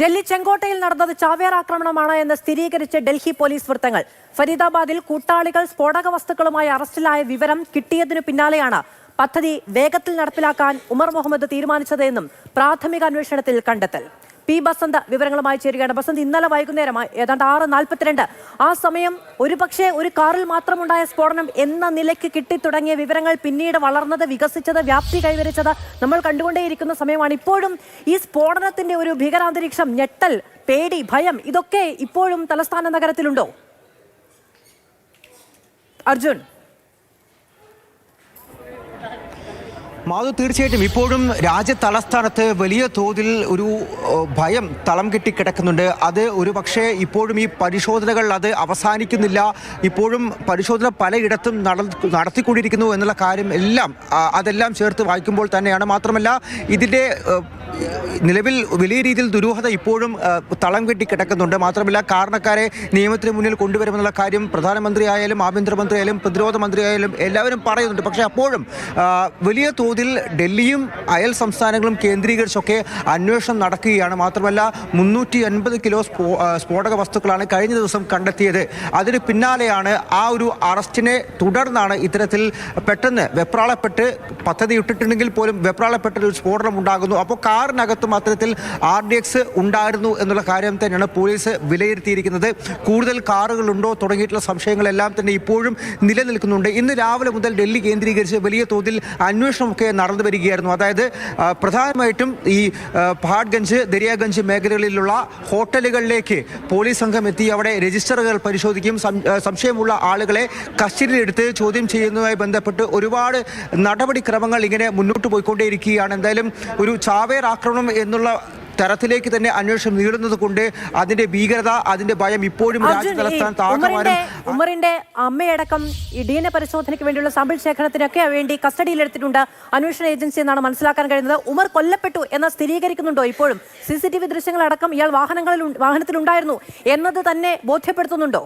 ഡൽഹി ചെങ്കോട്ടയിൽ നടന്നത് ചാവേർ ആക്രമണമാണ് എന്ന് സ്ഥിരീകരിച്ച് ഡൽഹി പോലീസ് വൃത്തങ്ങൾ. ഫരീദാബാദിൽ കൂട്ടാളികൾ സ്ഫോടക വസ്തുക്കളുമായി അറസ്റ്റിലായ വിവരം കിട്ടിയതിനു പിന്നാലെയാണ് പദ്ധതി വേഗത്തിൽ നടപ്പിലാക്കാൻ ഉമർ മുഹമ്മദ് തീരുമാനിച്ചതെന്നും പ്രാഥമിക അന്വേഷണത്തിൽ കണ്ടെത്തൽ. പി ബസന്ത് വിവരങ്ങളുമായി ചേരുകയാണ്. ബസന്ത് ഇന്നലെ വൈകുന്നേരം ഏതാണ്ട് ആറ് നാൽപ്പത്തിരണ്ട് ആ സമയം ഒരുപക്ഷെ ഒരു കാറിൽ മാത്രമുണ്ടായ സ്ഫോടനം എന്ന നിലയ്ക്ക് കിട്ടിത്തുടങ്ങിയ വിവരങ്ങൾ പിന്നീട് വളർന്നത് വികസിച്ചത് വ്യാപ്തി കൈവരിച്ചത് നമ്മൾ കണ്ടുകൊണ്ടേയിരിക്കുന്ന സമയമാണ്. ഇപ്പോഴും ഈ സ്ഫോടനത്തിന്റെ ഒരു ഭീകരാന്തരീക്ഷം ഞെട്ടൽ പേടി ഭയം ഇതൊക്കെ ഇപ്പോഴും തലസ്ഥാന നഗരത്തിലുണ്ടോ? അർജുൻ. മാധു തീർച്ചയായിട്ടും ഇപ്പോഴും രാജ്യ തലസ്ഥാനത്ത് വലിയ തോതിൽ ഒരു ഭയം തളം കെട്ടിക്കിടക്കുന്നുണ്ട് അത് ഒരു പക്ഷേ ഇപ്പോഴും ഈ പരിശോധനകൾ അത് അവസാനിക്കുന്നില്ല. ഇപ്പോഴും പരിശോധന പലയിടത്തും നട- നടത്തിക്കൊണ്ടിരിക്കുന്നു എന്നുള്ള കാര്യം എല്ലാം അതെല്ലാം ചേർത്ത് വായിക്കുമ്പോൾ തന്നെയാണ്. മാത്രമല്ല ഇതിന്റെ നിലവിൽ വലിയ രീതിയിൽ ദുരൂഹത ഇപ്പോഴും തളം കെട്ടി കിടക്കുന്നുണ്ട്. മാത്രമല്ല കാരണക്കാരെ നിയമത്തിന് മുന്നിൽ കൊണ്ടുവരുമെന്നുള്ള കാര്യം പ്രധാനമന്ത്രി ആയാലും ആഭ്യന്തരമന്ത്രി ആയാലും പ്രതിരോധ മന്ത്രി ആയാലും എല്ലാവരും പറയുന്നുണ്ട്. പക്ഷേ അപ്പോഴും വലിയ തോതിൽ ഡൽഹിയും അയൽ സംസ്ഥാനങ്ങളും കേന്ദ്രീകരിച്ചൊക്കെ അന്വേഷണം നടക്കുകയാണ്. മാത്രമല്ല മുന്നൂറ്റി അൻപത് കിലോ സ്ഫോ സ്ഫോടക വസ്തുക്കളാണ് കഴിഞ്ഞ ദിവസം കണ്ടെത്തിയത്. അതിന് പിന്നാലെയാണ് ആ ഒരു അറസ്റ്റിനെ തുടർന്നാണ് ഇത്തരത്തിൽ പെട്ടെന്ന് വെപ്രാളപ്പെട്ട് പദ്ധതി ഇട്ടിട്ടുണ്ടെങ്കിൽ പോലും വെപ്രാളപ്പെട്ട ഒരു സ്ഫോടനം ഉണ്ടാകുന്നു. അപ്പോൾ കാറിനകത്തും അത്തരത്തിൽ ആർ ഡി എക്സ് ഉണ്ടായിരുന്നു എന്നുള്ള കാര്യം തന്നെയാണ് പോലീസ് വിലയിരുത്തിയിരിക്കുന്നത്. കൂടുതൽ കാറുകളുണ്ടോ തുടങ്ങിയിട്ടുള്ള സംശയങ്ങളെല്ലാം തന്നെ ഇപ്പോഴും നിലനിൽക്കുന്നുണ്ട്. ഇന്ന് രാവിലെ മുതൽ ഡൽഹി കേന്ദ്രീകരിച്ച് വലിയ തോതിൽ അന്വേഷണമൊക്കെ നടന്നു വരികയായിരുന്നു. അതായത് പ്രധാനമായിട്ടും ഈ പഹാഡ്ഗഞ്ച് ദരിയാഗഞ്ച് മേഖലകളിലുള്ള ഹോട്ടലുകളിലേക്ക് പോലീസ് സംഘം എത്തി. അവിടെ രജിസ്റ്ററുകൾ പരിശോധിക്കും. സംശയമുള്ള ആളുകളെ കസ്റ്റഡിയിലെടുത്ത് ചോദ്യം ചെയ്യുന്നതുമായി ബന്ധപ്പെട്ട് ഒരുപാട് നടപടിക്രമങ്ങൾ ഇങ്ങനെ മുന്നോട്ട് പോയിക്കൊണ്ടേയിരിക്കുകയാണ്. എന്തായാലും ഒരു ചാവേർ ആക്രമണം എന്നുള്ള തരത്തിലേക്ക് തന്നെ അന്വേഷണം നീളുന്നത് കൊണ്ട് അതിന്റെ ഭീകരത അതിന്റെ ഭയം ഇപ്പോഴും രാജ്യ അർജുൻ തലസ്ഥാനത്ത് ഉമറിന്റെ ആകമാനം ഉമറിന്റെ അമ്മയടക്കം ഈ ഡി എൻ എ പരിശോധനയ്ക്ക് വേണ്ടിയുള്ള സാമ്പിൾ ശേഖരണത്തിനൊക്കെ വേണ്ടി കസ്റ്റഡിയിലെടുത്തിട്ടുണ്ട് അന്വേഷണ ഏജൻസി എന്നാണ് മനസ്സിലാക്കാൻ കഴിയുന്നത്. ഉമർ കൊല്ലപ്പെട്ടു എന്ന സ്ഥിരീകരിക്കുന്നുണ്ടോ ഇപ്പോഴും? സി സി ടി വി ദൃശ്യങ്ങളടക്കം ഇയാൾ വാഹനങ്ങളിൽ വാഹനത്തിലുണ്ടായിരുന്നു എന്നത് തന്നെ ബോധ്യപ്പെടുത്തുന്നുണ്ടോ?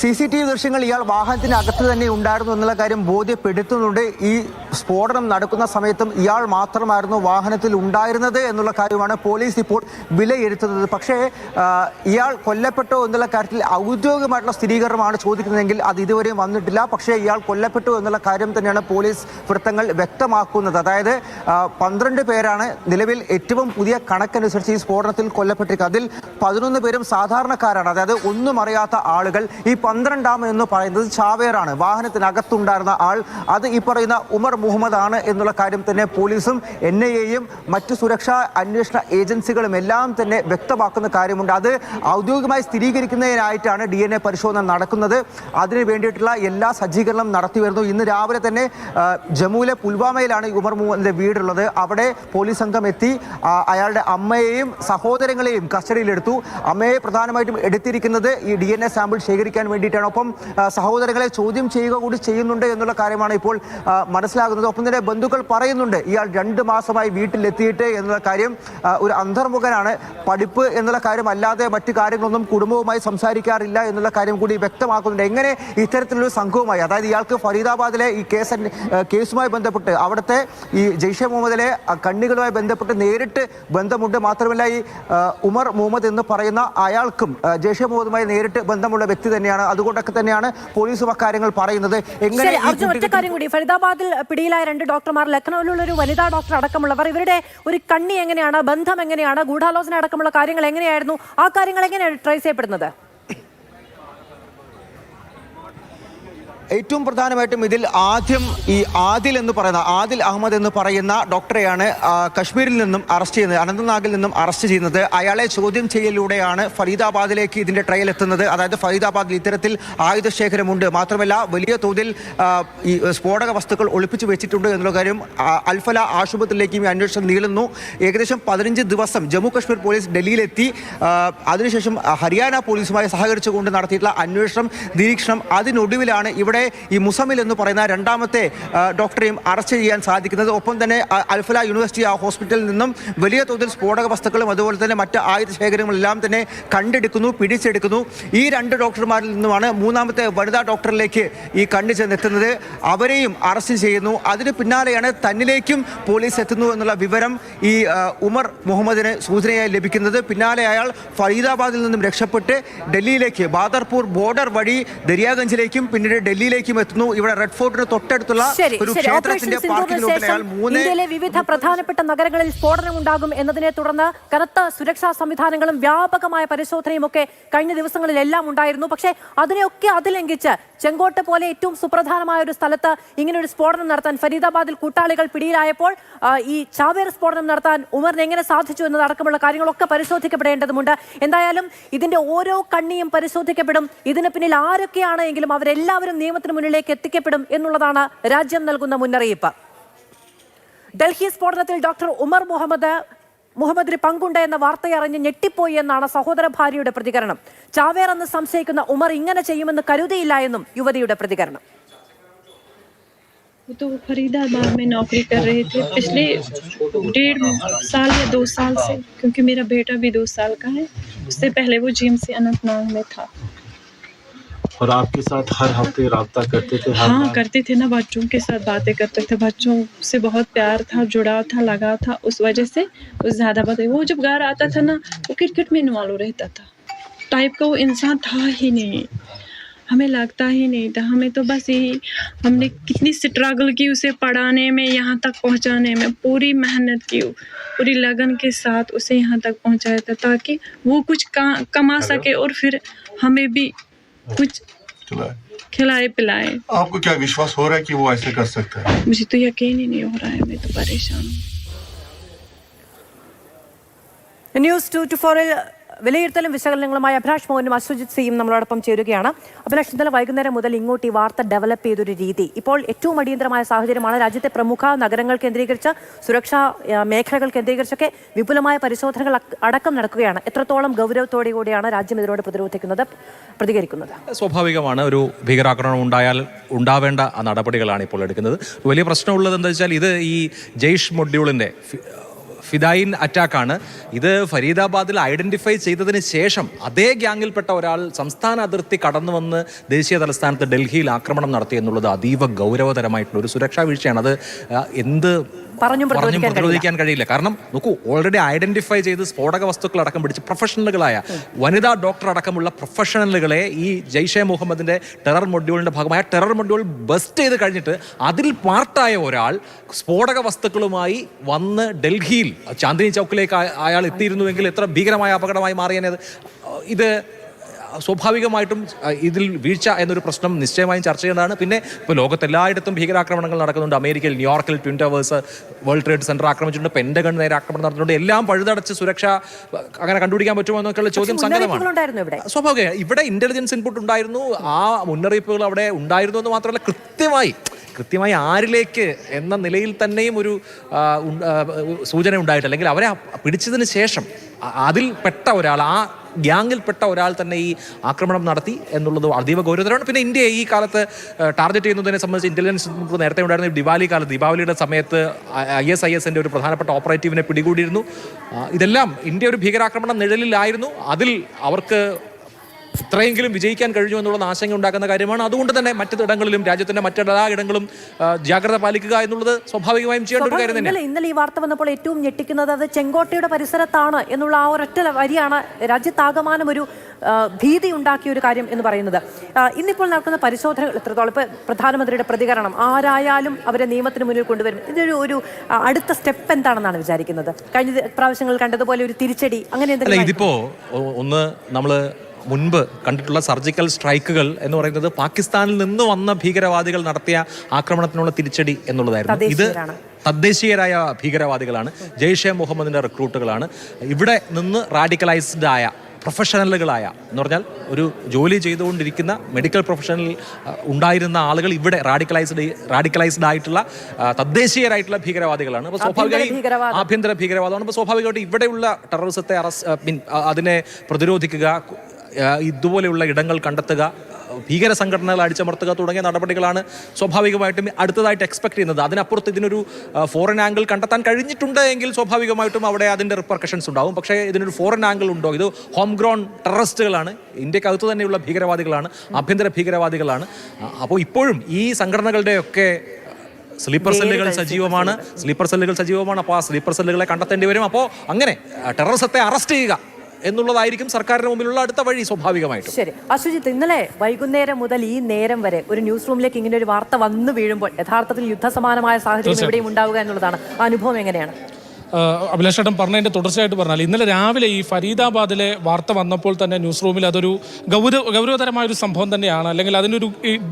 സി സി ടി വി ദൃശ്യങ്ങൾ ഇയാൾ വാഹനത്തിനകത്ത് തന്നെ ഉണ്ടായിരുന്നു എന്നുള്ള കാര്യം ബോധ്യപ്പെടുത്തുന്നുണ്ട്. ഈ സ്ഫോടനം നടക്കുന്ന സമയത്തും ഇയാൾ മാത്രമായിരുന്നു വാഹനത്തിൽ ഉണ്ടായിരുന്നത് എന്നുള്ള കാര്യമാണ് പോലീസ് ഇപ്പോൾ വിലയിരുത്തുന്നത്. പക്ഷേ ഇയാൾ കൊല്ലപ്പെട്ടോ എന്നുള്ള കാര്യത്തിൽ ഔദ്യോഗികമായിട്ടുള്ള സ്ഥിരീകരണമാണ് ചോദിക്കുന്നതെങ്കിൽ അത് ഇതുവരെയും വന്നിട്ടില്ല. പക്ഷേ ഇയാൾ കൊല്ലപ്പെട്ടു എന്നുള്ള കാര്യം തന്നെയാണ് പോലീസ് വൃത്തങ്ങൾ വ്യക്തമാക്കുന്നത്. അതായത് പന്ത്രണ്ട് പേരാണ് നിലവിൽ ഏറ്റവും പുതിയ കണക്കനുസരിച്ച് ഈ സ്ഫോടനത്തിൽ കൊല്ലപ്പെട്ടിരിക്കുന്നത്. അതിൽ പതിനൊന്ന് പേരും സാധാരണക്കാരാണ്. അതായത് ഒന്നും അറിയാത്ത ആളുകൾ ഈ പന്ത്രണ്ടാമൻ എന്ന് പറയുന്നത് ചാവേറാണ്. വാഹനത്തിനകത്തുണ്ടായിരുന്ന ആൾ അത് ഈ പറയുന്ന ഉമർ മുഹമ്മദ് ആണ് എന്നുള്ള കാര്യം തന്നെ പോലീസും എൻ ഐ എയും മറ്റു സുരക്ഷാ അന്വേഷണ ഏജൻസികളും എല്ലാം തന്നെ വ്യക്തമാക്കുന്ന കാര്യമുണ്ട്. അത് ഔദ്യോഗികമായി സ്ഥിരീകരിക്കുന്നതിനായിട്ടാണ് ഡി എൻ എ പരിശോധന നടക്കുന്നത്. അതിന് വേണ്ടിയിട്ടുള്ള എല്ലാ സജ്ജീകരണം നടത്തി വരുന്നു. ഇന്ന് രാവിലെ തന്നെ ജമ്മുവിലെ പുൽവാമയിലാണ് ഉമർ മുഹമ്മദിന്റെ വീടുള്ളത്. അവിടെ പോലീസ് സംഘം എത്തി അയാളുടെ അമ്മയെയും സഹോദരങ്ങളെയും കസ്റ്റഡിയിലെടുത്തു. അമ്മയെ പ്രധാനമായിട്ടും എടുത്തിരിക്കുന്നത് ഈ ഡി എൻ എ സാമ്പിൾ ശേഖരിക്കാൻ വേണ്ടിയിട്ടാണ്. ഒപ്പം സഹോദരങ്ങളെ ചോദ്യം ചെയ്യുക കൂടി ചെയ്യുന്നുണ്ട് എന്നുള്ള കാര്യമാണ് ഇപ്പോൾ മനസ്സിലാകുന്നത്. ഒപ്പം തന്നെ ബന്ധുക്കൾ പറയുന്നുണ്ട് ഇയാൾ രണ്ട് മാസമായി വീട്ടിലെത്തിയിട്ട് എന്നുള്ള കാര്യം ഒരു അന്തർമുഖനാണ്. പഠിപ്പ് എന്നുള്ള കാര്യം അല്ലാതെ മറ്റു കാര്യങ്ങളൊന്നും കുടുംബവുമായി സംസാരിക്കാറില്ല എന്നുള്ള കാര്യം കൂടി വ്യക്തമാക്കുന്നുണ്ട്. എങ്ങനെ ഇത്തരത്തിലൊരു സംഘവുമായി അതായത് ഇയാൾക്ക് ഫരീദാബാദിലെ ഈ കേസ് കേസുമായി ബന്ധപ്പെട്ട് അവിടുത്തെ ഈ ജെയ്ഷെ മുഹമ്മദിലെ കണ്ണികളുമായി ബന്ധപ്പെട്ട് നേരിട്ട് ബന്ധമുണ്ട് മാത്രമല്ല ഈ ഉമർ മുഹമ്മദ് എന്ന് പറയുന്ന അയാൾക്കും ജെയ്ഷെ മുഹമ്മദുമായി നേരിട്ട് ബന്ധമുള്ള വ്യക്തി തന്നെയാണ്. അതുകൊണ്ടൊക്കെ തന്നെയാണ് പോലീസും അക്കാര്യങ്ങൾ പറയുന്നത്. എങ്ങനെ കൂടി. ഫരീദാബാദിൽ പിടിയിലായ രണ്ട് ഡോക്ടർമാർ ലക്നൌവിലുള്ള ഒരു വനിതാ ഡോക്ടർ അടക്കമുള്ളവർ ഇവരുടെ ഒരു കണ്ണി എങ്ങനെയാണ് ബന്ധം എങ്ങനെയാണ് ഗൂഢാലോചന അടക്കമുള്ള കാര്യങ്ങൾ എങ്ങനെയായിരുന്നു ആ കാര്യങ്ങൾ എങ്ങനെയാണ് ട്രേസ് ചെയ്യപ്പെടുന്നത്? ഏറ്റവും പ്രധാനമായിട്ടും ഇതിൽ ആദ്യം ഈ ആദിൽ എന്ന് പറയുന്ന ആദിൽ അഹമ്മദ് എന്ന് പറയുന്ന ഡോക്ടറെയാണ് കശ്മീരിൽ നിന്നും അറസ്റ്റ് ചെയ്യുന്നത്. അനന്തനാഗിൽ നിന്നും അറസ്റ്റ് ചെയ്യുന്നത്. അയാളെ ചോദ്യം ചെയ്യലിലൂടെയാണ് ഫരീദാബാദിലേക്ക് ഇതിന്റെ ട്രയൽ എത്തുന്നത്. അതായത് ഫരീദാബാദിൽ ഇത്തരത്തിൽ ആയുധശേഖരമുണ്ട് മാത്രമല്ല വലിയ തോതിൽ ഈ സ്ഫോടക വസ്തുക്കൾ ഒളിപ്പിച്ചു വെച്ചിട്ടുണ്ട് എന്നുള്ള കാര്യം അൽഫല ആശുപത്രിയിലേക്കും അന്വേഷണം നീളുന്നു. ഏകദേശം പതിനഞ്ച് ദിവസം ജമ്മു കശ്മീർ പോലീസ് ഡൽഹിയിലെത്തി. അതിനുശേഷം ഹരിയാന പോലീസുമായി സഹകരിച്ചുകൊണ്ട് നടത്തിയിട്ടുള്ള അന്വേഷണം നിരീക്ഷണം അതിനൊടുവിലാണ് ഇവിടെ ഈ മുസമിൽ എന്ന് പറയുന്ന രണ്ടാമത്തെ ഡോക്ടറെയും അറസ്റ്റ് ചെയ്യാൻ സാധിക്കുന്നത്. ഒപ്പം തന്നെ അൽഫല യൂണിവേഴ്സിറ്റി ആ ഹോസ്പിറ്റലിൽ നിന്നും വലിയ തോതിൽ സ്ഫോടക വസ്തുക്കളും അതുപോലെ തന്നെ മറ്റ് ആയുധ ശേഖരങ്ങളെല്ലാം തന്നെ കണ്ടെടുക്കുന്നു പിടിച്ചെടുക്കുന്നു. ഈ രണ്ട് ഡോക്ടർമാരിൽ നിന്നുമാണ് മൂന്നാമത്തെ വനിതാ ഡോക്ടറിലേക്ക് ഈ കണ്ണ് ചെന്നെത്തുന്നത്. അവരെയും അറസ്റ്റ് ചെയ്യുന്നു. അതിന് പിന്നാലെയാണ് തന്നിലേക്കും പോലീസ് എത്തുന്നു എന്നുള്ള വിവരം ഈ ഉമർ മുഹമ്മദിന് സൂചനയായി ലഭിക്കുന്നത്. പിന്നാലെ അയാൾ ഫരീദാബാദിൽ നിന്നും രക്ഷപ്പെട്ട് ഡൽഹിയിലേക്ക് ബാദർപൂർ ബോർഡർ വഴി ദരിയാഗഞ്ചിലേക്കും പിന്നീട് ഡൽഹിയിലേക്കും എത്തുന്നു. ഇവിടെ റെഡ് ഫോർട്ടിന് തൊട്ടടുത്തുള്ള ഒരു ക്ഷേത്രത്തിന്റെ ഇന്ത്യയിലെ വിവിധ പ്രധാനപ്പെട്ട നഗരങ്ങളിൽ സ്ഫോടനം ഉണ്ടാകും എന്നതിനെ തുടർന്ന് കനത്ത സുരക്ഷാ സംവിധാനങ്ങളും വ്യാപകമായ പരിശോധനയും ഒക്കെ കഴിഞ്ഞ ദിവസങ്ങളിലെല്ലാം ഉണ്ടായിരുന്നു. പക്ഷേ അതിനെയൊക്കെ അതിലംഘിച്ച് ചെങ്കോട്ട് പോലെ ഏറ്റവും സുപ്രധാനമായ ഒരു സ്ഥലത്ത് ഇങ്ങനെ ഒരു സ്ഫോടനം നടത്താൻ ഫരീദാബാദിൽ കൂട്ടാളികൾ പിടിയിലായപ്പോൾ ഈ ചാവേർ സ്ഫോടനം നടത്താൻ ഉമറിന് എങ്ങനെ സാധിച്ചു എന്നതടക്കമുള്ള കാര്യങ്ങളൊക്കെ പരിശോധിക്കപ്പെടേണ്ടതുണ്ട് എന്തായാലും ഇതിന്റെ ഓരോ കണ്ണിയും പരിശോധിക്കപ്പെടും. ഇതിന് പിന്നിൽ ആരൊക്കെയാണ് എങ്കിലും അവരെല്ലാവരും നിയമത്തിന് മുന്നിലേക്ക് എത്തിക്കപ്പെടും എന്നുള്ളതാണ് രാജ്യം നൽകുന്ന മുന്നറിയിപ്പ് ഡൽഹി സ്ഫോടനത്തിൽ ഡോക്ടർ ഉമർ മുഹമ്മദ് മുഹമ്മദിന് പങ്കുണ്ട് എന്ന വാർത്തയറിഞ്ഞ് ഞെട്ടിപ്പോയി എന്നാണ് സഹോദര ഭാര്യയുടെ പ്രതികരണം ചാവേർ എന്ന് സംശയിക്കുന്ന ഉമർ ഇങ്ങനെ ചെയ്യുമെന്ന് കരുതിയില്ല എന്നും യുവതിയുടെ പ്രതികരണം वो तो फरीदाबाद में नौकरी कर रहे थे पिछले डेढ़ साल या दो साल से क्योंकि मेरा बेटा भी दो साल का है उससे पहले वो जीएमसी अनंतनाग में था और आपके साथ हर हफ़्ते रब्ता करते थे हर हाँ करते थे ना बच्चों के साथ बातें करते थे। बच्चों से बहुत प्यार था जुड़ाव था लगाव था उस वजह से वो ज़्यादा बातें वो जब घर आता था ना वो क्रिकेट में इन्वॉल्व रहता था। टाइप का वो इंसान था ही नहीं। हमें लगता ही नहीं था। हमें तो बस यही हमने कितनी स्ट्रगल की उसे पढ़ाने में यहाँ तक पहुँचाने में। पूरी मेहनत की पूरी लगन के साथ उसे यहाँ तक पहुँचाया था ताकि वो कुछ का- कमा सके और फिर हमें भी कुछ खिलाए। पिलाए। आपको क्या विश्वास हो रहा है कि वो ऐसे कर सकता है? मुझे तो यकीन ही नहीं हो रहा है मैं तो परेशान हूँ। न्यूज़ टू टू फॉर വിലയിരുത്തലും വിശകലനങ്ങളുമായി അഭിലാഷ് മോഹനും അശ്വജിത് സിയും നമ്മളോടൊപ്പം ചേരുകയാണ്. അഭിലാഷ് ഇന്നലെ വൈകുന്നേരം മുതൽ ഇങ്ങോട്ട് ഈ വാർത്ത ഡെവലപ്പ് ചെയ്തൊരു രീതി. ഇപ്പോൾ ഏറ്റവും അടിയന്തരമായ സാഹചര്യമാണ് രാജ്യത്തെ പ്രമുഖ നഗരങ്ങൾ കേന്ദ്രീകരിച്ച് സുരക്ഷാ മേഖലകൾ കേന്ദ്രീകരിച്ചൊക്കെ വിപുലമായ പരിശോധനകൾ അടക്കം നടക്കുകയാണ്. എത്രത്തോളം ഗൗരവത്തോടു കൂടിയാണ് രാജ്യം ഇതിനോട് പ്രതിരോധിക്കുന്നത് പ്രതികരിക്കുന്നത്? സ്വാഭാവികമാണ്. ഒരു ഭീകരാക്രമണം ഉണ്ടായാൽ ഉണ്ടാവേണ്ട നടപടികളാണ് ഇപ്പോൾ എടുക്കുന്നത്. വലിയ പ്രശ്നമുള്ളത് എന്താ വെച്ചാൽ ഇത് ഈ ജെയ്ഷ് മൊഡ്യൂളിന്റെ ഫിദായിൻ അറ്റാക്കാണ്. ഇത് ഫരീദാബാദിൽ ഐഡന്റിഫൈ ചെയ്തതിന് ശേഷം അതേ ഗ്യാങ്ങിൽപ്പെട്ട ഒരാൾ സംസ്ഥാന അതിർത്തി കടന്നു വന്ന് ദേശീയ തലസ്ഥാനത്ത് ഡൽഹിയിൽ ആക്രമണം നടത്തി എന്നുള്ളത് അതീവ ഗൗരവതരമായിട്ടുള്ള ഒരു സുരക്ഷാ വീഴ്ചയാണ്. അത് എന്ത് പറഞ്ഞും പ്രതിരോധിക്കാൻ കഴിയില്ല. പ്രതിരോധിക്കാൻ കഴിയില്ല കാരണം നോക്കൂ ഓൾറെഡി ഐഡന്റിഫൈ ചെയ്ത് സ്ഫോടക വസ്തുക്കൾ അടക്കം പിടിച്ച് പ്രൊഫഷണലുകളായ വനിതാ ഡോക്ടർ അടക്കമുള്ള പ്രൊഫഷണലുകളെ ഈ ജയ്ഷെ മുഹമ്മദിന്റെ ടെറർ മൊഡ്യൂളിന്റെ ഭാഗമായ ടെറർ മൊഡ്യൂൾ ബസ്റ്റ് ചെയ്ത് കഴിഞ്ഞിട്ട് അതിൽ പാർട്ടായ ഒരാൾ സ്ഫോടക വസ്തുക്കളുമായി വന്ന് ഡൽഹിയിൽ ചാന്ദിനി ചൗക്കിലേക്ക് അയാൾ എത്തിയിരുന്നുവെങ്കിൽ എത്ര ഭീകരമായ അപകടമായി മാറിയത് ഇത് സ്വാഭാവികമായിട്ടും ഇതിൽ വീഴ്ച എന്നൊരു പ്രശ്നം നിശ്ചയമായും ചർച്ച ചെയ്യേണ്ടതാണ് പിന്നെ ഇപ്പോൾ ലോകത്തെല്ലായിടത്തും ഭീകരാക്രമണങ്ങൾ നടക്കുന്നുണ്ട്. അമേരിക്കയിൽ ന്യൂയോർക്കിൽ twin towers world trade centre ആക്രമിച്ചിട്ടുണ്ട്. Pentagon നേരെ ആക്രമണം നടന്നിട്ടുണ്ട് എല്ലാം പഴുതടച്ച് സുരക്ഷ അങ്ങനെ കണ്ടുപിടിക്കാൻ പറ്റുമോ എന്നൊക്കെയുള്ള ചോദ്യം സംഗതമാണ്. സ്വാഭാവികം. ഇവിടെ ഇന്റലിജൻസ് ഇൻപുട്ട് ഉണ്ടായിരുന്നു. ആ മുന്നറിയിപ്പുകൾ അവിടെ ഉണ്ടായിരുന്നു എന്ന് മാത്രമല്ല കൃത്യമായി കൃത്യമായി ആരിലേക്ക് എന്ന നിലയിൽ തന്നെയും ഒരു സൂചന ഉണ്ടായിട്ടില്ല. അല്ലെങ്കിൽ അവരെ പിടിച്ചതിന് ശേഷം അതിൽ പെട്ട ഒരാൾ ആ ഗ്യാങ്ങിൽപ്പെട്ട ഒരാൾ തന്നെ ഈ ആക്രമണം നടത്തി എന്നുള്ളത് അതീവ ഗൗരവതരമാണ്. പിന്നെ ഇന്ത്യ ഈ കാലത്ത് ടാർഗറ്റ് ചെയ്യുന്നതിനെ സംബന്ധിച്ച് ഇന്റലിജൻസ് നേരത്തെ ഉണ്ടായിരുന്ന ദിവാലി കാലത്ത് ദീപാവലിയുടെ സമയത്ത് ഐ എസ് ഐ എസിന്റെ ഒരു പ്രധാനപ്പെട്ട ഓപ്പറേറ്റീവിനെ പിടികൂടിയിരുന്നു. ഇതെല്ലാം ഇന്ത്യ ഒരു ഭീകരാക്രമണം നിഴലിലായിരുന്നു. അതിൽ അവർക്ക് ഇത്രയെങ്കിലും വിജയിക്കാൻ കഴിഞ്ഞു എന്നുള്ള ആശങ്ക ഉണ്ടാക്കുന്ന കാര്യമാണ്. അതുകൊണ്ട് തന്നെ മറ്റു ഇടങ്ങളിലും രാജ്യത്തിന്റെ മറ്റെല്ലാ ഇടങ്ങളും ജാഗ്രത പാലിക്കുക എന്നുള്ളത് സ്വാഭാവികമായും ചെയ്യേണ്ട ഒരു കാര്യം തന്നെയാണ്. ഇന്നലെ ഈ വാർത്ത വന്നപ്പോൾ ഏറ്റവും ഞെട്ടിക്കുന്നത് അത് ചെങ്കോട്ടയുടെ പരിസരത്താണ് എന്നുള്ള ആ ഒരൊറ്റ വരിയാണ് രാജ്യത്താകമാനം ഒരു ഭീതി ഉണ്ടാക്കിയ ഒരു കാര്യം എന്ന് പറയുന്നത്. ഇന്നിപ്പോൾ നടക്കുന്ന പരിശോധനകൾ എത്രത്തോളം? ഇപ്പൊ പ്രധാനമന്ത്രിയുടെ പ്രതികരണം ആരായാലും അവരെ നിയമത്തിന് മുന്നിൽ കൊണ്ടുവരും. ഇതൊരു ഒരു അടുത്ത സ്റ്റെപ്പ് എന്താണെന്നാണ് വിചാരിക്കുന്നത്? കഴിഞ്ഞ പ്രാവശ്യങ്ങൾ കണ്ടതുപോലെ ഒരു തിരിച്ചടി അങ്ങനെ എന്തെങ്കിലും ഇതിപ്പോ ഒന്ന് നമ്മൾ മുൻപ് കണ്ടിട്ടുള്ള സർജിക്കൽ സ്ട്രൈക്കുകൾ എന്ന് പറയുന്നത് പാകിസ്ഥാനിൽ നിന്ന് വന്ന ഭീകരവാദികൾ നടത്തിയ ആക്രമണത്തിനുള്ള തിരിച്ചടി എന്നുള്ളതായിരുന്നു. ഇത് തദ്ദേശീയരായ ഭീകരവാദികളാണ്. ജെയ്ഷെ മുഹമ്മദിന്റെ റിക്രൂട്ടുകളാണ് ഇവിടെ നിന്ന് റാഡിക്കലൈസ്ഡ് ആയ പ്രൊഫഷണലുകളായ എന്ന് പറഞ്ഞാൽ ഒരു ജോലി ചെയ്തുകൊണ്ടിരിക്കുന്ന മെഡിക്കൽ പ്രൊഫഷണൽ ഉണ്ടായിരുന്ന ആളുകൾ ഇവിടെ റാഡിക്കലൈസ്ഡ് റാഡിക്കലൈസ്ഡ് ആയിട്ടുള്ള തദ്ദേശീയരായിട്ടുള്ള ഭീകരവാദികളാണ്. അപ്പോൾ സ്വാഭാവികമായും. ആഭ്യന്തര ഭീകരവാദമാണ്. അപ്പോൾ സ്വാഭാവികമായിട്ട് ഇവിടെയുള്ള ടെററിസത്തെ അറസ്റ്റ് മീൻ അതിനെ പ്രതിരോധിക്കുക ഇതുപോലെയുള്ള ഇടങ്ങൾ കണ്ടെത്തുക ഭീകര സംഘടനകൾ അടിച്ചമർത്തുക തുടങ്ങിയ നടപടികളാണ് സ്വാഭാവികമായിട്ടും അടുത്തതായിട്ട് എക്സ്പെക്ട് ചെയ്യുന്നത്. അതിനപ്പുറത്ത് ഇതിനൊരു ഫോറിൻ ആംഗിൾ കണ്ടെത്താൻ കഴിഞ്ഞിട്ടുണ്ട് എങ്കിൽ സ്വാഭാവികമായിട്ടും അവിടെ അതിന്റെ റിപ്പർക്കഷൻസ് ഉണ്ടാവും. പക്ഷേ ഇതിനൊരു ഫോറിൻ ആംഗിൾ ഉണ്ടോ? ഇത് ഹോം ഗ്രോൺ ടെററിസ്റ്റുകളാണ് ഇന്ത്യക്കകത്ത് തന്നെയുള്ള ഭീകരവാദികളാണ് ആഭ്യന്തര ഭീകരവാദികളാണ്. അപ്പോൾ ഇപ്പോഴും ഈ സംഘടനകളുടെയൊക്കെ സ്ലീപ്പർ സെല്ലുകൾ സജീവമാണ് സ്ലീപ്പർ സെല്ലുകൾ സജീവമാണ്. അപ്പോൾ ആ സ്ലീപ്പർ സെല്ലുകളെ കണ്ടെത്തേണ്ടി വരും. അപ്പോൾ അങ്ങനെ ടെററിസത്തെ അറസ്റ്റ് ചെയ്യുക. എന്നുള്ളതായിരിക്കും സർക്കാരിന് മുമ്പിലുള്ള അടുത്ത വഴി സ്വാഭാവികമായിട്ടും. ശരി. അശ്വജിത്ത് ഇന്നലെ വൈകുന്നേരം മുതൽ ഈ നേരം വരെ ഒരു ന്യൂസ് റൂമിലേക്ക് ഇങ്ങനെ ഒരു വാർത്ത വന്നു വീഴുമ്പോൾ യഥാർത്ഥത്തിൽ യുദ്ധസമാനമായ സാഹചര്യം എവിടെയും ഉണ്ടാവുക എന്നുള്ളതാണ്. അനുഭവം എങ്ങനെയാണ്? അഭിലാഷ് ഏട്ടൻ പറഞ്ഞതിന്റെ തുടർച്ചയായിട്ട് പറഞ്ഞാൽ ഇന്നലെ രാവിലെ ഈ ഫരീദാബാദിലെ വാർത്ത വന്നപ്പോൾ തന്നെ ന്യൂസ് റൂമിൽ അതൊരു ഗൗരവ ഗൗരവതരമായ ഒരു സംഭവം തന്നെയാണ്. അല്ലെങ്കിൽ അതിനൊരു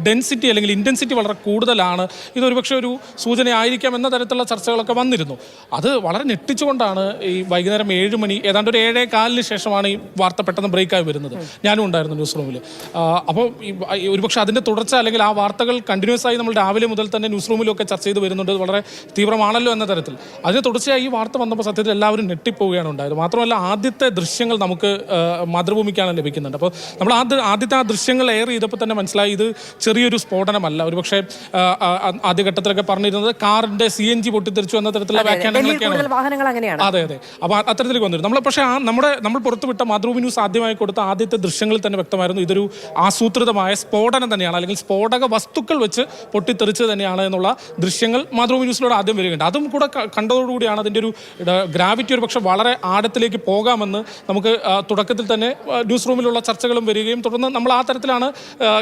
ഡെൻസിറ്റി അല്ലെങ്കിൽ ഇന്റൻസിറ്റി വളരെ കൂടുതലാണ്. ഇതൊരുപക്ഷെ ഒരു സൂചനയായിരിക്കാം എന്ന തരത്തിലുള്ള ചർച്ചകളൊക്കെ വന്നിരുന്നു. അത് വളരെ ഞെട്ടിച്ചുകൊണ്ടാണ് ഈ വൈകുന്നേരം ഏഴ് മണി ഏതാണ്ട് ഒരു ഏഴേ കാലിന് ശേഷമാണ് ഈ വാർത്ത പെട്ടെന്ന് ബ്രേക്കായി വരുന്നത്. ഞാനും ഉണ്ടായിരുന്നു ന്യൂസ് റൂമിൽ. അപ്പോൾ ഒരുപക്ഷെ അതിന്റെ തുടർച്ച അല്ലെങ്കിൽ ആ വാർത്തകൾ കണ്ടിന്യൂസ് ആയി നമ്മൾ രാവിലെ മുതൽ തന്നെ ന്യൂസ് റൂമിലൊക്കെ ചർച്ച ചെയ്ത് വരുന്നുണ്ട്. വളരെ തീവ്രമാണല്ലോ എന്ന തരത്തിൽ. അതിന് തുടർച്ചയായി ഈ വാർത്ത വന്നപ്പോൾ സത്യത്തിൽ എല്ലാവരും ഞെട്ടിപ്പോവുകയാണ് ഉണ്ടായത്. മാത്രമല്ല ആദ്യത്തെ ദൃശ്യങ്ങൾ നമുക്ക് ആ, മാതൃഭൂമിക്കാണ് ലഭിക്കുന്നുണ്ട്. അപ്പോൾ നമ്മൾ ആദ്യ ആദ്യത്തെ ആ ദൃശ്യങ്ങൾ എയർ ചെയ്തപ്പോൾ തന്നെ മനസ്സിലായി ഇത് ചെറിയൊരു സ്ഫോടനമല്ല. ഒരുപക്ഷെ പക്ഷേ ആ, ആദ്യഘട്ടത്തിലൊക്കെ പറഞ്ഞിരുന്നത് കാറിന്റെ സി എൻ ജി പൊട്ടിത്തെറിച്ചു എന്ന തരത്തിലുള്ള വ്യാഖ്യാനങ്ങളൊക്കെയാണ്. അതെ അതെ. അപ്പോൾ അത്തരത്തിലേക്ക് വന്നിരുന്നു. നമ്മൾ പക്ഷേ ആ നമ്മുടെ നമ്മൾ പുറത്തുവിട്ട മാതൃഭൂമി ന്യൂസ് ആദ്യമായി കൊടുത്ത ആദ്യത്തെ ദൃശ്യങ്ങളിൽ തന്നെ വ്യക്തമായിരുന്നു ഇതൊരു ആസൂത്രിതമായ സ്ഫോടനം തന്നെയാണ്. അല്ലെങ്കിൽ സ്ഫോടക വസ്തുക്കൾ വെച്ച് പൊട്ടിത്തെറിച്ച് തന്നെയാണ് എന്നുള്ള ദൃശ്യങ്ങൾ മാതൃഭൂമി ന്യൂസിലൂടെ ആദ്യം വരികയുണ്ട്. അതും കൂടെ കണ്ടതോടുകൂടിയാണ് അതിന്റെ ഒരു ഗ്രാവിറ്റി ഒരു പക്ഷേ വളരെ ആഴത്തിലേക്ക് പോകാമെന്ന് നമുക്ക് തുടക്കത്തിൽ തന്നെ ന്യൂസ് റൂമിലുള്ള ചർച്ചകളും വരികയും തുടർന്ന് നമ്മൾ ആ തരത്തിലാണ്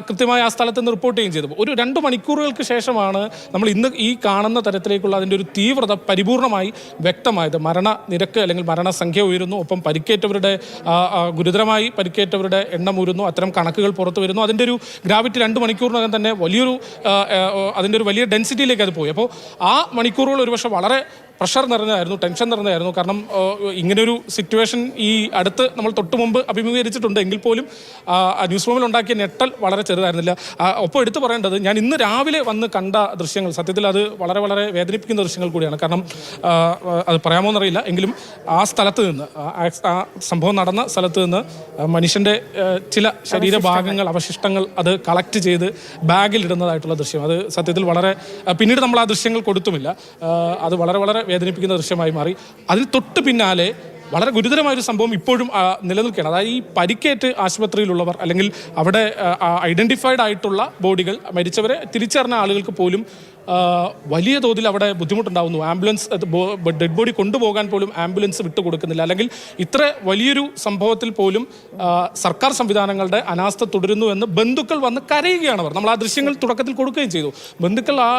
കൃത്യമായി ആ സ്ഥലത്ത് നിന്ന് റിപ്പോർട്ട് ചെയ്യുകയും ചെയ്തത്. ഒരു രണ്ട് മണിക്കൂറുകൾക്ക് ശേഷമാണ് നമ്മൾ ഇന്ന് ഈ കാണുന്ന തരത്തിലേക്കുള്ള അതിന്റെ ഒരു തീവ്രത പരിപൂർണമായി വ്യക്തമായത്. മരണ നിരക്ക് അല്ലെങ്കിൽ മരണസംഖ്യ ഉയരുന്നു ഒപ്പം പരിക്കേറ്റവരുടെ ഗുരുതരമായി പരിക്കേറ്റവരുടെ എണ്ണം ഉയരുന്നു അത്തരം കണക്കുകൾ പുറത്തു വരുന്നു. അതിന്റെ ഒരു ഗ്രാവിറ്റി രണ്ട് മണിക്കൂറിനകം തന്നെ വലിയൊരു അതിന്റെ ഒരു വലിയ ഡെൻസിറ്റിയിലേക്ക് അത് പോയി. അപ്പോൾ ആ മണിക്കൂറുകൾ ഒരുപക്ഷെ വളരെ പ്രഷർ നിറഞ്ഞതായിരുന്നു ടെൻഷൻ നിറഞ്ഞതായിരുന്നു. കാരണം ഇങ്ങനൊരു സിറ്റുവേഷൻ ഈ അടുത്ത് നമ്മൾ തൊട്ട് മുമ്പ് അഭിമുഖീകരിച്ചിട്ടുണ്ട് എങ്കിൽ പോലും ന്യൂസ് റൂമിൽ ഉണ്ടാക്കിയ ഞെട്ടൽ വളരെ ചെറുതായിരുന്നില്ല. ഒപ്പം എടുത്തു പറയേണ്ടത് ഞാൻ ഇന്ന് രാവിലെ വന്ന് കണ്ട ദൃശ്യങ്ങൾ സത്യത്തിൽ അത് വളരെ വളരെ വേദനിപ്പിക്കുന്ന ദൃശ്യങ്ങൾ കൂടിയാണ്. കാരണം അത് പറയാമോ എന്നറിയില്ല എങ്കിലും ആ സ്ഥലത്ത് നിന്ന് ആ സംഭവം നടന്ന സ്ഥലത്ത് നിന്ന് മനുഷ്യന്റെ ചില ശരീരഭാഗങ്ങൾ അവശിഷ്ടങ്ങൾ. അത് കളക്ട് ചെയ്ത് ബാഗിൽ ഇടുന്നതായിട്ടുള്ള ദൃശ്യം. അത് സത്യത്തിൽ വളരെ പിന്നീട് നമ്മൾ ആ ദൃശ്യങ്ങൾ കൊടുത്തുമില്ല. അത് വളരെ വളരെ വേദനിപ്പിക്കുന്ന ദൃശ്യമായി മാറി. അതിന് തൊട്ട് പിന്നാലെ വളരെ ഗുരുതരമായ ഒരു സംഭവം ഇപ്പോഴും നിലനിൽക്കുകയാണ്. അതായത് ഈ പരിക്കേറ്റ് ആശുപത്രിയിലുള്ളവർ അല്ലെങ്കിൽ അവിടെ ഐഡന്റിഫൈഡ് ആയിട്ടുള്ള ബോഡികൾ മരിച്ചവരെ തിരിച്ചറിഞ്ഞ ആളുകൾക്ക് പോലും വലിയ തോതിൽ അവിടെ ബുദ്ധിമുട്ടുണ്ടാവുന്നു. ആംബുലൻസ് ഡെഡ് ബോഡി കൊണ്ടുപോകാൻ പോലും ആംബുലൻസ് വിട്ടുകൊടുക്കുന്നില്ല. അല്ലെങ്കിൽ ഇത്ര വലിയൊരു സംഭവത്തിൽ പോലും സർക്കാർ സംവിധാനങ്ങളുടെ അനാസ്ഥ തുടരുന്നു എന്ന് ബന്ധുക്കൾ വന്ന് കരയുകയാണ് അവർ. നമ്മൾ ആ ദൃശ്യങ്ങൾ തുടക്കത്തിൽ കൊടുക്കുകയും ചെയ്തു. ബന്ധുക്കൾ ആ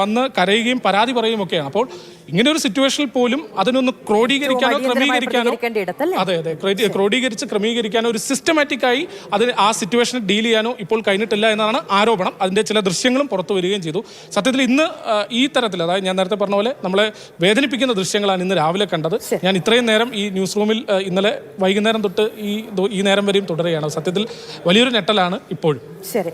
വന്ന് കരയുകയും പരാതി പറയുകയും ഒക്കെയാണ്. അപ്പോൾ ഇങ്ങനെ ഒരു സിറ്റുവേഷനിൽ പോലും അതിനൊന്ന് ക്രോഡീകരിക്കാനോ ക്രമീകരിക്കാനോ അതെ അതെ. ക്രോഡീകരിച്ച് ക്രമീകരിക്കാനോ ഒരു സിസ്റ്റമാറ്റിക് ആയി അതിന് ആ സിറ്റുവേഷനെ ഡീൽ ചെയ്യാനോ ഇപ്പോൾ കഴിഞ്ഞിട്ടില്ല എന്നാണ് ആരോപണം. അതിന്റെ ചില ദൃശ്യങ്ങളും പുറത്തു വരികയും ചെയ്തു. സത്യത്തിൽ ഇന്ന് ഈ തരത്തിൽ അതായത് ഞാൻ നേരത്തെ പറഞ്ഞ പോലെ നമ്മളെ വേദനിപ്പിക്കുന്ന ദൃശ്യങ്ങളാണ് ഇന്ന് രാവിലെ കണ്ടത്. ഞാൻ ഇത്രയും നേരം ഈ ന്യൂസ് റൂമിൽ ഇന്നലെ വൈകുന്നേരം തൊട്ട് ഈ ഈ നേരം വരെയും തുടരുകയാണ്. സത്യത്തിൽ വലിയൊരു ഞെട്ടലാണ് ഇപ്പോഴും ശരി.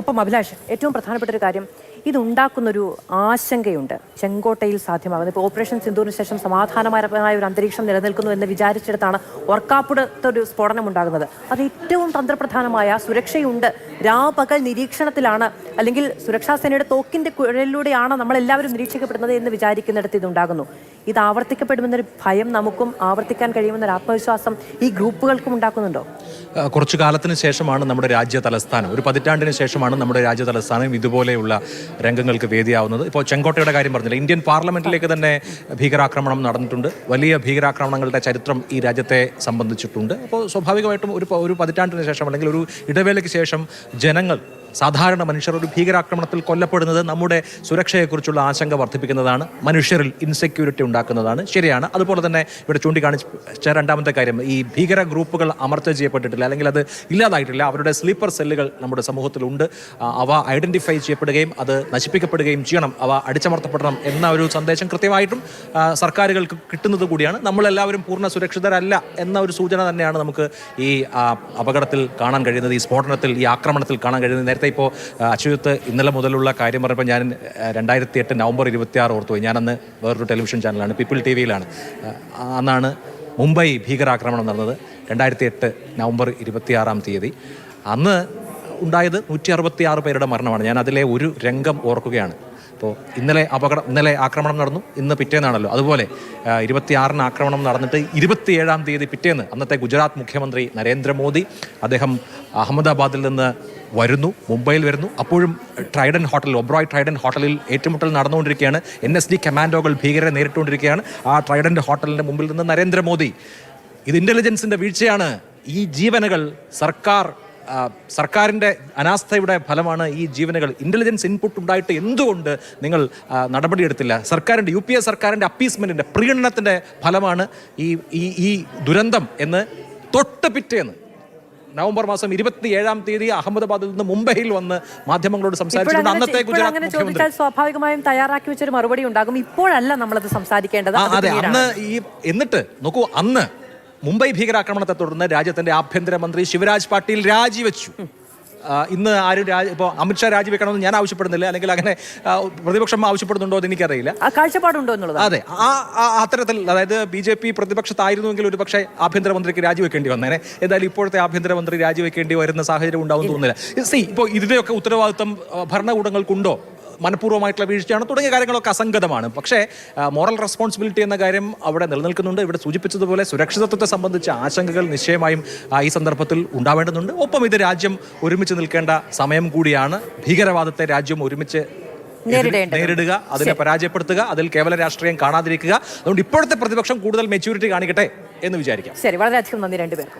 ഒപ്പം അഭിലാഷ് ഏറ്റവും പ്രധാനപ്പെട്ട ഒരു കാര്യം ഇതുണ്ടാക്കുന്നൊരു ആശങ്കയുണ്ട്. ചെങ്കോട്ടയിൽ സാധ്യമാകുന്നത്. ഇപ്പോൾ ഓപ്പറേഷൻ സിന്ധുവിന് ശേഷം സമാധാനപരമായ ഒരു അന്തരീക്ഷം നിലനിൽക്കുന്നു എന്ന് വിചാരിച്ചിടത്താണ് ഒരു സ്ഫോടനം ഉണ്ടാകുന്നത് അത് ഏറ്റവും തന്ത്രപ്രധാനമായ സുരക്ഷയുണ്ട്. രാപകൽ നിരീക്ഷണത്തിലാണ്. അല്ലെങ്കിൽ സുരക്ഷാസേനയുടെ തോക്കിന്റെ കുഴലിലൂടെയാണ് നമ്മളെല്ലാവരും നിരീക്ഷിക്കപ്പെടുന്നത് എന്ന് വിചാരിക്കുന്നിടത്ത് ഇതുണ്ടാകുന്നു. ഇത് ആവർത്തിക്കപ്പെടുമെന്നൊരു ഭയം നമുക്കും ആവർത്തിക്കാൻ കഴിയുമെന്നൊരു ആത്മവിശ്വാസം ഈ ഗ്രൂപ്പുകൾക്കും ഉണ്ടാക്കുന്നുണ്ടോ? കുറച്ചു കാലത്തിന് ശേഷമാണ് നമ്മുടെ രാജ്യ തലസ്ഥാനം. ഒരു പതിറ്റാണ്ടിന് ശേഷമാണ് നമ്മുടെ രാജ്യ തലസ്ഥാനം ഇതുപോലെയുള്ള രംഗങ്ങൾക്ക് വേദിയാവുന്നത്. ഇപ്പോൾ ചെങ്കോട്ടയുടെ കാര്യം പറഞ്ഞില്ല ഇന്ത്യൻ പാർലമെന്റിലേക്ക് തന്നെ ഭീകരാക്രമണം നടന്നിട്ടുണ്ട്. വലിയ ഭീകരാക്രമണങ്ങളുടെ ചരിത്രം ഈ രാജ്യത്തെ സംബന്ധിച്ചിട്ടുണ്ട്. അപ്പോൾ സ്വാഭാവികമായിട്ടും ഒരു ഒരു പതിറ്റാണ്ടിന് ശേഷം അല്ലെങ്കിൽ ഒരു ഇടവേളയ്ക്ക് ശേഷം ജനങ്ങൾ സാധാരണ മനുഷ്യർ ഒരു ഭീകരാക്രമണത്തിൽ കൊല്ലപ്പെടുന്നത് നമ്മുടെ സുരക്ഷയെക്കുറിച്ചുള്ള ആശങ്ക വർദ്ധിപ്പിക്കുന്നതാണ്. മനുഷ്യരിൽ ഇൻസെക്യൂരിറ്റി ഉണ്ടാക്കുന്നതാണ്. ശരിയാണ്. അതുപോലെ തന്നെ ഇവിടെ ചൂണ്ടിക്കാണിച്ച രണ്ടാമത്തെ കാര്യം. ഈ ഭീകര ഗ്രൂപ്പുകൾ അമർച്ച ചെയ്യപ്പെട്ടിട്ടില്ല. അല്ലെങ്കിൽ അത് ഇല്ലാതായിട്ടില്ല. അവരുടെ സ്ലീപ്പർ സെല്ലുകൾ നമ്മുടെ സമൂഹത്തിലുണ്ട്. അവ ഐഡന്റിഫൈ ചെയ്യപ്പെടുകയും അത് നശിപ്പിക്കപ്പെടുകയും ചെയ്യണം. അവ അടിച്ചമർത്തപ്പെടണം എന്ന ഒരു സന്ദേശം കൃത്യമായിട്ടും സർക്കാരുകൾക്ക് കിട്ടുന്നത് കൂടിയാണ്. നമ്മളെല്ലാവരും പൂർണ സുരക്ഷിതരല്ല എന്ന ഒരു സൂചന തന്നെയാണ് നമുക്ക് ഈ അപകടത്തിൽ കാണാൻ കഴിയുന്നത്. ഈ സ്ഫോടനത്തിൽ ഈ ആക്രമണത്തിൽ കാണാൻ കഴിയുന്നത്. നേരത്തെ ഇപ്പോൾ അച്യുത്ത് ഇന്നലെ മുതലുള്ള കാര്യം പറഞ്ഞപ്പോൾ ഞാൻ രണ്ടായിരത്തി എട്ട് നവംബർ ഇരുപത്തി ആറ് ഓർത്തുപോയി ഞാനന്ന് വേറൊരു ടെലിവിഷൻ ചാനലാണ് പീപ്പിൾ ടി വിയിലാണ് അന്നാണ് മുംബൈ ഭീകരാക്രമണം നടന്നത് രണ്ടായിരത്തി എട്ട് നവംബർ ഇരുപത്തിയാറാം തീയതി. അന്ന് ഉണ്ടായത് നൂറ്റി അറുപത്തി ആറ് പേരുടെ മരണമാണ്. ഞാൻ അതിലെ ഒരു രംഗം ഓർക്കുകയാണ്. അപ്പോൾ ഇന്നലെ അപകടം ഇന്നലെ ആക്രമണം നടന്നു ഇന്ന് പിറ്റേന്നാണല്ലോ. അതുപോലെ ഇരുപത്തിയാറിന് ആക്രമണം നടന്നിട്ട് ഇരുപത്തിയേഴാം തീയതി പിറ്റേന്ന് അന്നത്തെ ഗുജറാത്ത് മുഖ്യമന്ത്രി നരേന്ദ്രമോദി അദ്ദേഹം അഹമ്മദാബാദിൽ നിന്ന് വരുന്നു മുംബൈയിൽ വരുന്നു. അപ്പോഴും ട്രൈഡൻ ഹോട്ടൽ ഒബ്രോയ് ട്രൈഡൻ ഹോട്ടലിൽ ഏറ്റുമുട്ടൽ നടന്നുകൊണ്ടിരിക്കുകയാണ്. എൻ എസ് ഡി കമാൻഡോകൾ ഭീകരരെ നേരിട്ടുകൊണ്ടിരിക്കുകയാണ്. ആ ട്രൈഡൻ ഹോട്ടലിന്റെ മുമ്പിൽ നിന്ന് നരേന്ദ്രമോദി. ഇത് ഇന്റലിജൻസിന്റെ വീഴ്ചയാണ്. ഈ ജീവനുകൾ സർക്കാർ സർക്കാരിന്റെ അനാസ്ഥയുടെ ഫലമാണ് ഈ ജീവനുകൾ. ഇന്റലിജൻസ് ഇൻപുട്ട് ഉണ്ടായിട്ട് എന്തുകൊണ്ട് നിങ്ങൾ നടപടിയെടുത്തില്ല സർക്കാരിന്റെ യു പി എ സർക്കാരിന്റെ അപ്പീസ്മെന്റിന്റെ പ്രീണനത്തിന്റെ ഫലമാണ് ഈ ഈ ദുരന്തം എന്ന് തൊട്ട് പിറ്റേന്ന് നവംബർ മാസം ഇരുപത്തി ഏഴാം തീയതി അഹമ്മദാബാദിൽ നിന്ന് മുംബൈയിൽ വന്ന് മാധ്യമങ്ങളോട് സംസാരിച്ചിട്ടുണ്ട് അന്നത്തെ ഗുജറാത്ത് ചോദിച്ചാൽ സ്വാഭാവികമായും തയ്യാറാക്കി വെച്ചൊരു മറുപടി ഉണ്ടാകും ഇപ്പോഴല്ല നമ്മളത് സംസാരിക്കേണ്ടത് അതെ അന്ന് ഈ എന്നിട്ട് നോക്കൂ അന്ന് മുംബൈ ഭീകരാക്രമണത്തെ തുടർന്ന് രാജ്യത്തിന്റെ ആഭ്യന്തരമന്ത്രി ശിവരാജ് പാട്ടീൽ രാജിവെച്ചു. ഇന്ന് ആരും രാജി ഇപ്പോൾ അമിത്ഷാ രാജിവെക്കണമെന്ന് ഞാൻ ആവശ്യപ്പെടുന്നില്ല അല്ലെങ്കിൽ അങ്ങനെ പ്രതിപക്ഷം ആവശ്യപ്പെടുന്നുണ്ടോ എന്ന് എനിക്കറിയില്ല. കാഴ്ചപ്പാടുണ്ടോ എന്നുള്ളത് അതെ ആ ആ അത്തരത്തിൽ അതായത് ബി ജെ പി പ്രതിപക്ഷത്തായിരുന്നുവെങ്കിൽ ഒരു പക്ഷേ ആഭ്യന്തരമന്ത്രിക്ക് രാജിവെക്കേണ്ടി വന്നേനെ. എന്തായാലും ഇപ്പോഴത്തെ ആഭ്യന്തരമന്ത്രി രാജിവെക്കേണ്ടി വരുന്ന സാഹചര്യം ഉണ്ടാവും തോന്നുന്നില്ല. സി ഇപ്പോൾ ഇതിന്റെയൊക്കെ ഉത്തരവാദിത്വം ഭരണകൂടങ്ങൾക്കുണ്ടോ? മനഃപൂർവമായിട്ടുള്ള വീഴ്ചയാണ് തുടങ്ങിയ കാര്യങ്ങളൊക്കെ അസംഗതമാണ്. പക്ഷേ മോറൽ റെസ്പോൺസിബിലിറ്റി എന്ന കാര്യം അവിടെ നിലനിൽക്കുന്നുണ്ട്. ഇവിടെ സൂചിപ്പിച്ചതുപോലെ സുരക്ഷിതത്വത്തെ സംബന്ധിച്ച ആശങ്കകൾ നിശ്ചയമായും ഈ സന്ദർഭത്തിൽ ഉണ്ടാവേണ്ടതുണ്ട്. ഒപ്പം ഇത് രാജ്യം ഒരുമിച്ച് നിൽക്കേണ്ട സമയം കൂടിയാണ്. ഭീകരവാദത്തെ രാജ്യം ഒരുമിച്ച്. നേരിടുക അതിനെ പരാജയപ്പെടുത്തുക അതിൽ കേവല രാഷ്ട്രീയം കാണാതിരിക്കുക. അതുകൊണ്ട് ഇപ്പോഴത്തെ പ്രതിപക്ഷം കൂടുതൽ മെച്യൂരിറ്റി കാണിക്കട്ടെ എന്ന് വിചാരിക്കാം. ശരി വളരെയധികം നന്ദി രണ്ടുപേർക്കും.